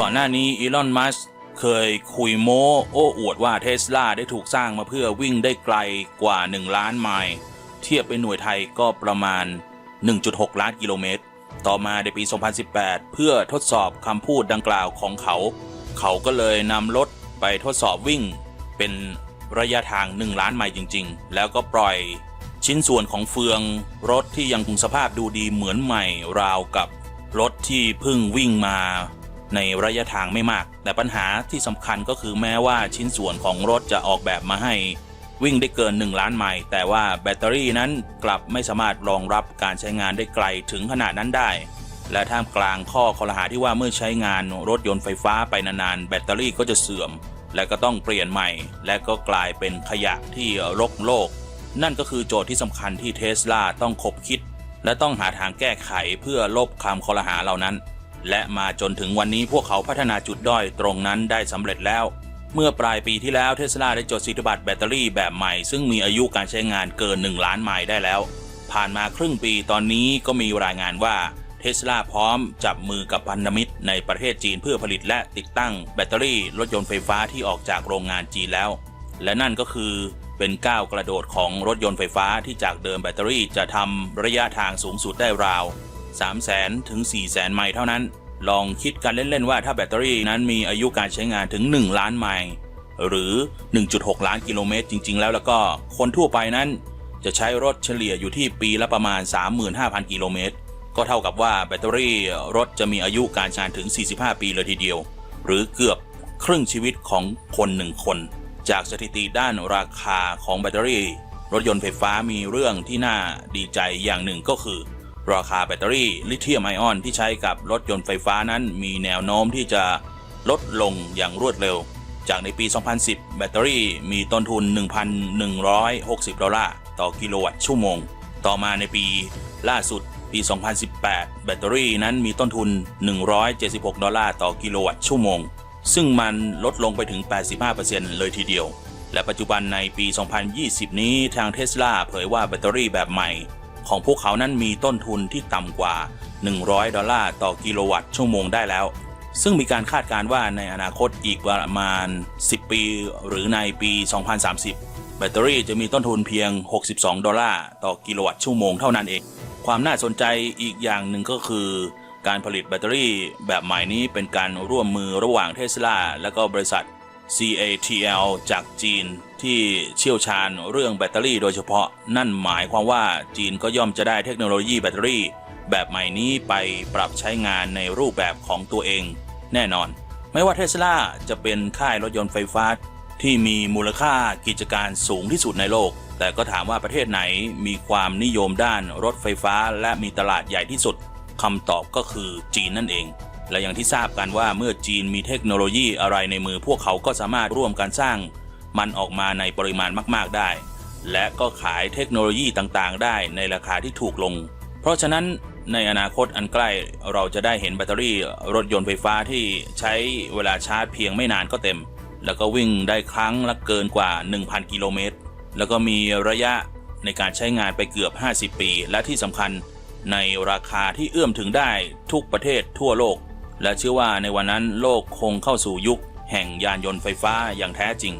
ก่อนหน้านี้อีลอนมัสเคยคุยโม้โอ้อวดว่าเทสลาได้ถูกสร้างมาเพื่อวิ่งได้ไกลกว่า 1 ล้านไมล์ เทียบเป็นหน่วยไทยก็ประมาณ 1.6 ล้านกิโลเมตร ต่อมาในปี 2018 เพื่อทดสอบคำพูดดังกล่าวของเขา เขาก็เลยนำรถไปทดสอบวิ่ง เป็นระยะทาง 1 ล้านไมล์จริง ๆ แล้วก็ปล่อยชิ้นส่วนของเฟืองรถที่ยังคงสภาพดูดีเหมือนใหม่ราวกับรถที่เพิ่งวิ่งมา ในระยะทางไม่มาก แต่ปัญหาที่สำคัญก็คือแม้ว่าชิ้นส่วนของรถจะออกแบบมาให้ วิ่งได้เกิน 1 ล้านไมล์แต่ว่าแบตเตอรี่นั้นกลับไม่สามารถรองรับการใช้งานได้ไกลถึงขนาดนั้นได้ และท่ามกลางข้อคอรหาที่ว่าเมื่อใช้งานรถยนต์ไฟฟ้าไปนานๆ แบตเตอรี่ก็จะเสื่อม และก็ต้องเปลี่ยนใหม่ และก็กลายเป็นขยะที่รกโลก นั่นก็คือโจทย์ที่สำคัญที่เทสลาต้องคบคิด และต้องหาทางแก้ไขเพื่อลบคำคอรหาเหล่านั้น และมาจนถึงวันนี้พวกเขาพัฒนาจุดด้อยตรงนั้นได้สำเร็จแล้ว เมื่อปลายปีที่แล้วเทสลาได้จดสิทธิบัตรแบตเตอรี่แบบใหม่ ซึ่งมีอายุการใช้งานเกิน 1 ล้านไมล์ได้แล้ว ผ่านมาครึ่งปีตอนนี้ก็มีรายงานว่าเทสลาพร้อมจับมือกับพันธมิตรในประเทศจีนเพื่อผลิตและติดตั้งแบตเตอรี่รถยนต์ไฟฟ้าที่ออกจากโรงงานจีนแล้ว และนั่นก็คือเป็นก้าวกระโดดของรถยนต์ไฟฟ้าที่จากเดิมแบตเตอรี่จะทำระยะทางสูงสุดได้ราว 300,000ถึง400,000ไมล์เท่านั้น ลองคิดกันเล่น ๆ ว่าถ้าแบตเตอรี่นั้นมีอายุการใช้งานถึง 1 ล้านไมล์หรือ 1.6 ล้านกิโลเมตรจริง ๆ แล้วแล้วก็คนทั่วไปนั้น จะใช้รถเฉลี่ยอยู่ที่ปีละประมาณ 35,000 กิโลเมตร ก็เท่ากับว่าแบตเตอรี่รถจะมีอายุการใช้งานถึง 45 ปีเลยทีเดียว หรือเกือบครึ่งชีวิตของคนหนึ่งคน จากสถิติด้านราคาของแบตเตอรี่ รถยนต์ไฟฟ้ามีเรื่องที่น่าดีใจอย่างหนึ่งก็คือ ราคาแบตเตอรี่ลิเธียมไอออนที่ใช้กับรถยนต์ไฟฟ้านั้นมีแนวโน้มที่จะลดลงอย่างรวดเร็ว จากในปี 2010 แบตเตอรี่มีต้นทุน 1,160 ดอลลาร์ต่อกิโลวัตต์ชั่วโมง ต่อมาในปีล่าสุดปี 2018 แบตเตอรี่นั้นมีต้นทุน 176 ดอลลาร์ต่อกิโลวัตต์ชั่วโมง ซึ่งมันลดลงไปถึง 85%เลยทีเดียว และปัจจุบันในปี 2020 นี้ทางเทสลาเผยว่าแบตเตอรี่แบบใหม่ ของพวกเขานั้นมีต้นทุนที่ต่ำกว่า 100 ดอลลาร์ต่อกิโลวัตต์ชั่วโมงได้แล้ว ซึ่งมีการคาดการณ์ว่าในอนาคตอีกประมาณ 10 ปี หรือในปี 2030 แบตเตอรี่จะมีต้นทุนเพียง 62 ดอลลาร์ต่อกิโลวัตต์ชั่วโมงเท่านั้นเอง ความน่าสนใจอีกอย่างหนึ่งก็คือการผลิตแบตเตอรี่แบบใหม่นี้เป็นการร่วมมือระหว่างเทสลาและก็บริษัท CATL จากจีนที่เชี่ยวชาญเรื่องแบตเตอรี่โดยเฉพาะ นั่นหมายความว่าจีนก็ย่อมจะได้เทคโนโลยีแบตเตอรี่ แบบใหม่นี้ไปปรับใช้งานในรูปแบบของตัวเอง แน่นอน ไม่ว่าเทสลาจะเป็นค่ายรถยนต์ไฟฟ้า ที่มีมูลค่ากิจการสูงที่สุดในโลก แต่ก็ถามว่าประเทศไหนมีความนิยมด้านรถไฟฟ้า และมีตลาดใหญ่ที่สุดคำตอบก็คือจีนนั่นเอง และอย่างที่ทราบกันว่าเมื่อจีนมีเทคโนโลยีอะไรในมือพวกเขาก็สามารถร่วมกันสร้าง มันออกมาในปริมาณมากๆได้ และก็ขายเทคโนโลยีต่างๆ ได้ในราคาที่ถูกลง เพราะฉะนั้นในอนาคตอันใกล้เราจะได้เห็นแบตเตอรี่รถยนต์ไฟฟ้าที่ใช้เวลาชาร์จเพียงไม่นานก็เต็ม แล้วก็วิ่งได้ครั้งละเกินกว่า 1,000 กิโลเมตร แล้วก็มีระยะในการใช้งานไปเกือบ 50 ปี และที่สำคัญในราคาที่เอื้อมถึงได้ทุกประเทศทั่วโลก และเชื่อว่าในวันนั้นโลกคงเข้าสู่ยุคแห่งยานยนต์ไฟฟ้าอย่างแท้จริง